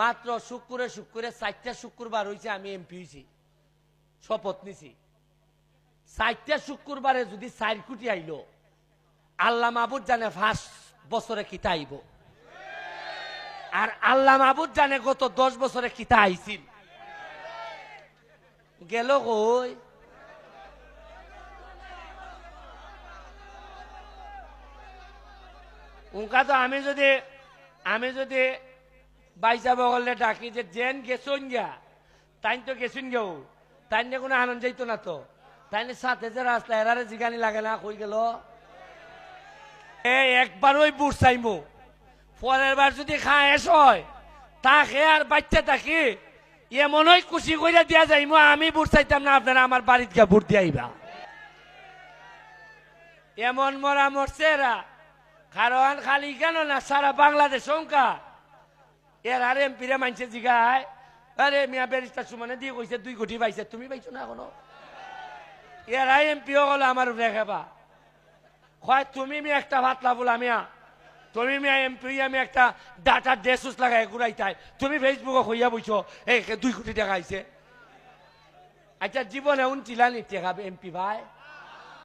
মাত্র শুক্রে শুক্রে চারটা শুক্রবার হয়েছে আমি এমপি হয়েছি শপথ নিছি। চারটা শুক্রবারে যদি চার কোটি আইলো, আল্লাহ মাহবুদ জানে ফার্স্ট বছরে কিতা আইব। আর আল্লাহ মাহবুদ জানে গত দশ বছরে কিতা আইছিল। গেল কই? উনকা তো আমি যদি আমি যদি বাইসা বগলে ডাকি যে, জেন গেছুন গিয়া। তাই তো গেছুন গেও। তাই নিয়ে কোনো আনন্দ যাইতো না তো। তাই নিয়ে সাথে যে রাস্তা, এরারে জিগানি লাগে না, কই গেল? এ, একবার ওই বুট চাইমু পরের বার যদি খায়েস হয়, তাকে আর বাচ্চা থাকি এমন ওই খুশি কইরা দিয়া যাইমু, আমি বুট চাইতাম না, আপনারা আমার বাড়িতে গিয়া বুট দিয়ে আইবা। এমন মরা মরছে এরা। কারণ খালি কেন না, সারা বাংলাদেশ অঙ্কা এর আর এমপিরে মানছে জিগায় আরে মিয়া ব্যারিস্টার সুমনে দিয়ে কইছে দুই কোটি পাইছে। তুমি পাইছো না এখনও? এরা এমপিও গেলো আমার রেখেবা হয় তুমি মি একটা ভাত লাভুলা মিয়া। তুমি মিয়া এমপি, আমি একটা ডাটা ডেসুস লাগাই ঘুরাই তাই। তুমি ফেসবুকে হইয়া বইছো এই দুই কোটি টাকা আইছে আচ্ছা জীবনে উনচিলা নি টাকা এমপি ভাই?